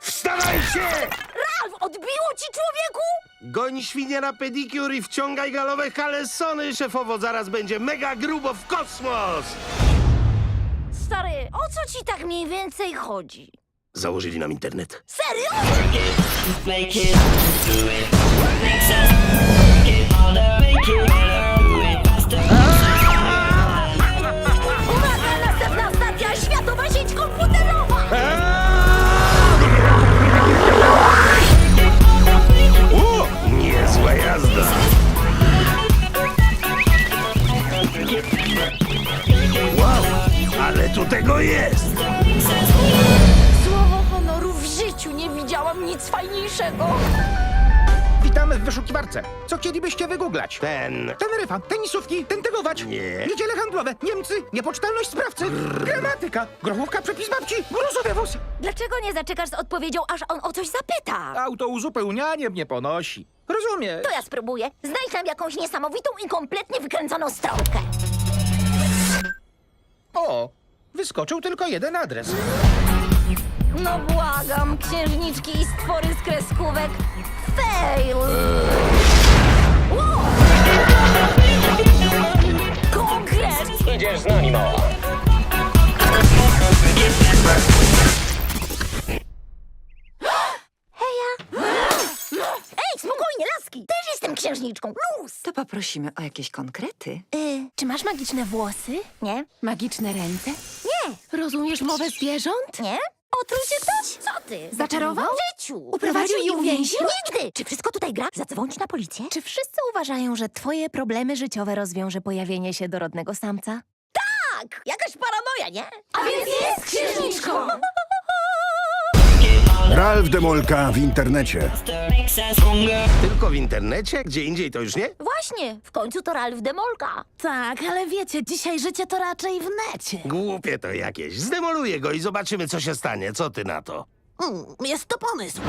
Wstawajcie! Ralf, odbiło ci człowieku? Goń świnie na pedikur i wciągaj galowe kalesony, szefowo, zaraz będzie mega grubo w kosmos! Stary, o co ci tak mniej więcej chodzi? Założyli nam internet. Serio? Make it, do it. Sense. Tu tego jest! Słowo honoru w życiu nie widziałam nic fajniejszego. Witamy w wyszukiwarce. Co chcielibyście wygooglać? Ten... Teneryfa, tenisówki, tentegować, Nie. niedziele handlowe, Niemcy, niepocztalność sprawcy, gramatyka, grochówka, przepis babci, gruzowy wóz. Dlaczego nie zaczekasz z odpowiedzią, aż on o coś zapyta? Auto uzupełnianie mnie ponosi. Rozumiesz? To ja spróbuję. Znajdź nam jakąś niesamowitą i kompletnie wykręconą stronkę. O, wyskoczył tylko jeden adres. No błagam, księżniczki i stwory z kreskówek. Fail! Wow! Konkret! Idziesz z nami, mała. Ej, spokojnie, laski! Też jestem księżniczką. Luz! To poprosimy o jakieś konkrety. Y, czy masz magiczne włosy? Nie. Magiczne ręce? Nie. Rozumiesz mowę zwierząt? Nie? Otruł cię ktoś? Co ty? Zaczarował? W życiu. Uprowadził i uwięził? Nigdy! Czy wszystko tutaj gra? Zadzwonić na policję? Czy wszyscy uważają, że twoje problemy życiowe rozwiąże pojawienie się dorodnego samca? Tak! Jakaś paranoja, nie? A więc jest Ralf Demolka w internecie. Tylko w internecie? Gdzie indziej to już nie? Właśnie, w końcu to Ralf Demolka. Tak, ale wiecie, dzisiaj życie to raczej w necie. Głupie to jakieś. Zdemoluję go i zobaczymy, co się stanie. Co ty na to? Mm, jest to pomysł.